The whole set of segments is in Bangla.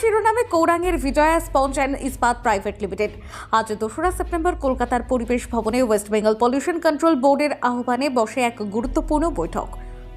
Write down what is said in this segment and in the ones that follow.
শিরোনামে কৌরাঙের Vijaya sponge and Ispat private limited. আজ দোসরা সেপ্টেম্বর কলকাতার পরিবেশ ভবনে ওয়েস্ট বেঙ্গল পলিউশন কন্ট্রোল বোর্ডের আহ্বানে বসে এক গুরুত্বপূর্ণ বৈঠক।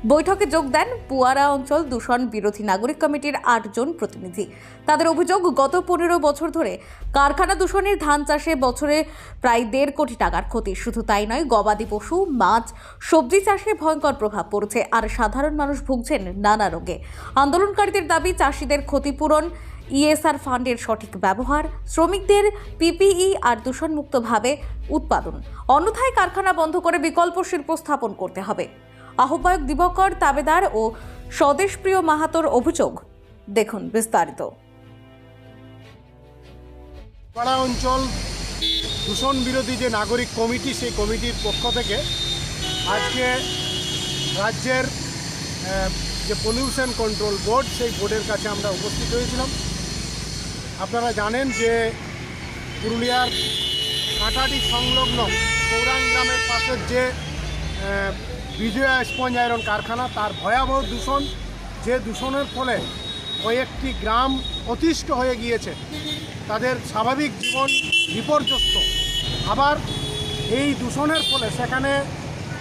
বৈঠকে যোগ দেন পুয়ারা অঞ্চল দূষণ বিরোধী নাগরিক কমিটির আটজন প্রতিনিধি। তাদের অভিযোগ, গত পনেরো বছর ধরে কারখানা দূষণের ধান চাষে বছরে প্রায় দেড় কোটি টাকার ক্ষতি। শুধু তাই নয়, গবাদি পশু, মাছ, সবজি চাষে ভয়ঙ্কর প্রভাব পড়ছে। আর সাধারণ মানুষ ভুগছেন নানা রোগে। আন্দোলনকারীদের দাবি, চাষিদের ক্ষতিপূরণ, ইএসআর ফান্ডের সঠিক ব্যবহার, শ্রমিকদের পিপিই আর দূষণমুক্তভাবে উৎপাদন। অন্যথায় কারখানা বন্ধ করে বিকল্প শিল্প স্থাপন করতে হবে। আহ্বায়ক দিবকর তাবেদার ও স্বদেশপ্রিয় মাহাতোর অভিযোগ। দেখুন বিস্তারিত। পাড়া অঞ্চল দূষণ বিরোধী যে নাগরিক কমিটি, সেই কমিটির পক্ষ থেকে আজকে রাজ্যের যে পলিউশন কন্ট্রোল বোর্ড সেই বোর্ডের কাছে আমরা উপস্থিত হয়েছিলাম। আপনারা জানেন যে পুরুলিয়ার কাঁটাটি সংলগ্ন কৌরাং গ্রামের পাশের যে বিজয়া স্পঞ্জ আয়রন কারখানা, তার ভয়াবহ দূষণ, যে দূষণের ফলে কয়েকটি গ্রাম অতিষ্ঠ হয়ে গিয়েছে, তাদের স্বাভাবিক জীবন বিপর্যস্ত। আবার এই দূষণের ফলে সেখানে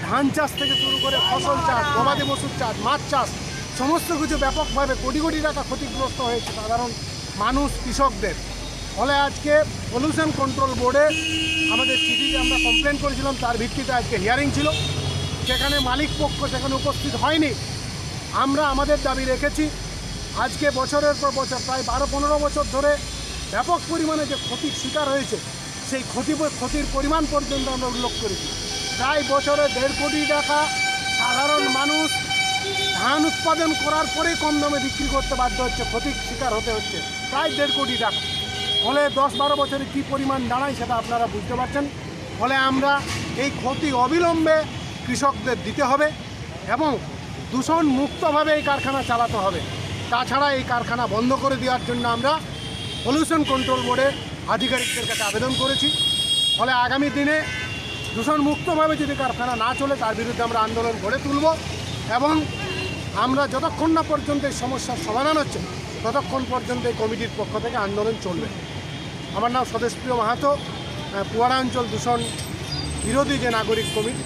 ধান চাষ থেকে শুরু করে ফসল চাষ, গবাদি পশুর চাষ, মাছ চাষ, সমস্ত কিছু ব্যাপকভাবে কোটি কোটি টাকা ক্ষতিগ্রস্ত হয়েছে সাধারণ মানুষ, কৃষকদের। ফলে আজকে পলিউশন কন্ট্রোল বোর্ডে আমাদের চিঠিতে আমরা কমপ্লেন করেছিলাম, তার ভিত্তিতে আজকে হিয়ারিং ছিল। সেখানে মালিক পক্ষ সেখানে উপস্থিত হয়নি। আমরা আমাদের দাবি রেখেছি। আজকে বছরের পর বছর, প্রায় বারো পনেরো বছর ধরে ব্যাপক পরিমাণে যে ক্ষতির শিকার হয়েছে, সেই ক্ষতি ক্ষতির পরিমাণ পর্যন্ত আমরা উল্লেখ করেছি। প্রায় বছরে দেড় কোটি টাকা সাধারণ মানুষ ধান উৎপাদন করার পরেই কম দামে বিক্রি করতে বাধ্য হচ্ছে, ক্ষতির শিকার হতে হচ্ছে। প্রায় দেড় কোটি টাকা। ফলে দশ বারো বছরে কী পরিমাণ দাঁড়ায় সেটা আপনারা বুঝতে পারছেন। ফলে আমরা এই ক্ষতি অবিলম্বে কৃষকদের দিতে হবে এবং দূষণ মুক্তভাবে এই কারখানা চালাতে হবে। তাছাড়া এই কারখানা বন্ধ করে দেওয়ার জন্য আমরা পলিউশন কন্ট্রোল বোর্ডের আধিকারিকদের কাছে আবেদন করেছি। ফলে আগামী দিনে দূষণ মুক্তভাবে যদি কারখানা না চলে, তার বিরুদ্ধে আমরা আন্দোলন গড়ে তুলব এবং আমরা যতক্ষণ না পর্যন্ত এই সমস্যার সমাধান হচ্ছে, ততক্ষণ পর্যন্ত এই কমিটির পক্ষ থেকে আন্দোলন চলবে। আমার নাম স্বদেশপ্রিয় মাহাতো। পুয়ারা অঞ্চল দূষণ বিরোধী যে নাগরিক কমিটি